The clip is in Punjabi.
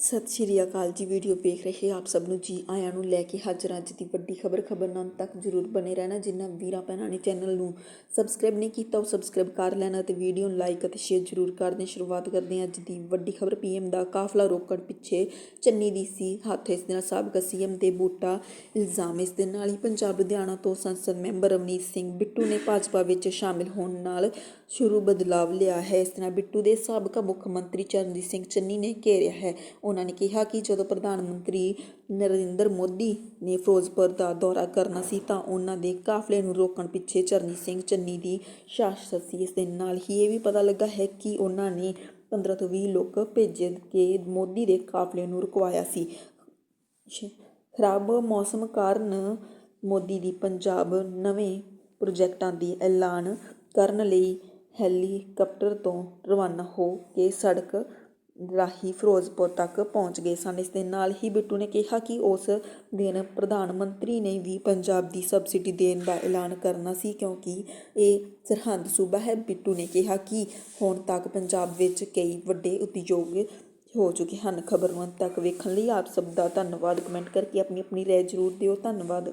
ਸਤਿ ਸ਼੍ਰੀ ਅਕਾਲ ਜੀ। ਵੀਡੀਓ ਵੇਖ ਰਹੇ ਆਪ ਸਭ ਨੂੰ ਜੀ ਆਇਆਂ ਨੂੰ ਲੈ ਕੇ ਹਾਜ਼ਰ ਅੱਜ ਦੀ ਵੱਡੀ ਖਬਰ। ਖਬਰ ਤੱਕ ਜਰੂਰ ਬਨੇ ਰਹਿਣਾ। ਜਿਨ੍ਹਾਂ ਵੀਰਾਂ ਭੈਣਾਂ ਨੇ ਚੈਨਲ ਨੂੰ ਸਬਸਕ੍ਰਾਈਬ ਨਹੀਂ ਕੀਤਾ, ਉਹ ਸਬਸਕ੍ਰਾਈਬ ਕਰ ਲੈਣਾ ਤੇ ਵੀਡੀਓ ਨੂੰ ਲਾਈਕ ਅਤੇ ਸ਼ੇਅਰ ਜਰੂਰ ਕਰ ਦੇਣ। ਸ਼ੁਰੂਆਤ ਕਰਦੇ ਹਾਂ ਅੱਜ ਦੀ ਵੱਡੀ ਖਬਰ। ਪੀਐਮ ਦਾ ਕਾਫਲਾ ਰੋਕਣ ਪਿੱਛੇ ਚੰਨੀ ਦੀ ਸੀ ਹੱਥ। ਇਸ ਦੇ ਨਾਲ ਸਾਬਕਾ ਸੀਐਮ ਤੇ ਬੂਟਾ ਇਲਜ਼ਾਮ। ਇਸ ਦੇ ਨਾਲ ਹੀ ਪੰਜਾਬ ਲੁਧਿਆਣਾ ਤੋਂ ਸੰਸਦ ਮੈਂਬਰ ਰਵਨੀਤ ਸਿੰਘ ਬਿੱਟੂ ਨੇ ਭਾਜਪਾ ਵਿੱਚ ਸ਼ਾਮਿਲ ਹੋਣ ਨਾਲ ਸ਼ੁਰੂ ਬਦਲਾਵ ਲਿਆ ਹੈ। ਇਸ ਦੇ ਨਾਲ ਬਿੱਟੂ ਦੇ ਸਾਬਕਾ ਮੁੱਖ ਮੰਤਰੀ ਚਰਨਜੀਤ ਸਿੰਘ ਚੰਨੀ ਨੇ ਘੇਰਿਆ ਹੈ। ਉਹਨਾਂ ਨੇ ਕਿਹਾ ਕਿ ਜਦੋਂ ਪ੍ਰਧਾਨ ਮੰਤਰੀ ਨਰਿੰਦਰ ਮੋਦੀ ਨੇ ਫਿਰੋਜ਼ਪੁਰ ਦਾ ਦੌਰਾ ਕਰਨਾ ਸੀ ਤਾਂ ਉਹਨਾਂ ਦੇ ਕਾਫਲੇ ਨੂੰ ਰੋਕਣ ਪਿੱਛੇ ਚਰਨਜੀਤ ਸਿੰਘ ਚੰਨੀ ਦੀ ਸ਼ਾਸਤ ਸੀ ਇਸ ਦੇ ਨਾਲ ਹੀ ਇਹ ਵੀ ਪਤਾ ਲੱਗਾ ਹੈ ਕਿ ਉਹਨਾਂ ਨੇ 15 ਤੋਂ 20 ਲੋਕ ਭੇਜੇ ਕੇ ਮੋਦੀ ਦੇ ਕਾਫਲੇ ਨੂੰ ਰੁਕਵਾਇਆ ਸੀ। ਖਰਾਬ ਮੌਸਮ ਕਾਰਨ ਮੋਦੀ ਦੀ ਪੰਜਾਬ ਨਵੇਂ ਪ੍ਰੋਜੈਕਟਾਂ ਦੀ ਐਲਾਨ ਕਰਨ ਲਈ ਹੈਲੀਕਾਪਟਰ ਤੋਂ ਰਵਾਨਾ ਹੋ ਕੇ ਸੜਕ ਰਾਹੀਂ ਫਿਰੋਜ਼ਪੁਰ ਤੱਕ ਪਹੁੰਚ ਗਏ ਸਨ। ਇਸ ਦੇ ਨਾਲ ਹੀ ਬਿੱਟੂ ਨੇ ਕਿਹਾ ਕਿ ਉਸ ਦਿਨ ਪ੍ਰਧਾਨ ਮੰਤਰੀ ਨੇ ਵੀ ਪੰਜਾਬ ਦੀ ਸਬਸਿਡੀ ਦੇਣ ਦਾ ਐਲਾਨ ਕਰਨਾ ਸੀ ਕਿਉਂਕਿ ਇਹ ਸਰਹੰਦ ਸੂਬਾ ਹੈ। ਬਿੱਟੂ ਨੇ ਕਿਹਾ ਕਿ ਹੁਣ ਤੱਕ ਪੰਜਾਬ ਵਿੱਚ ਕਈ ਵੱਡੇ ਉਦਯੋਗ ਹੋ ਚੁੱਕੇ ਹਨ। ਖਬਰ ਨੂੰ ਅੰਤ ਤੱਕ ਵੇਖਣ ਲਈ ਆਪ ਸਭ ਦਾ ਧੰਨਵਾਦ। ਕਮੈਂਟ ਕਰਕੇ ਆਪਣੀ ਆਪਣੀ ਰਾਏ ਜ਼ਰੂਰ ਦਿਓ। ਧੰਨਵਾਦ।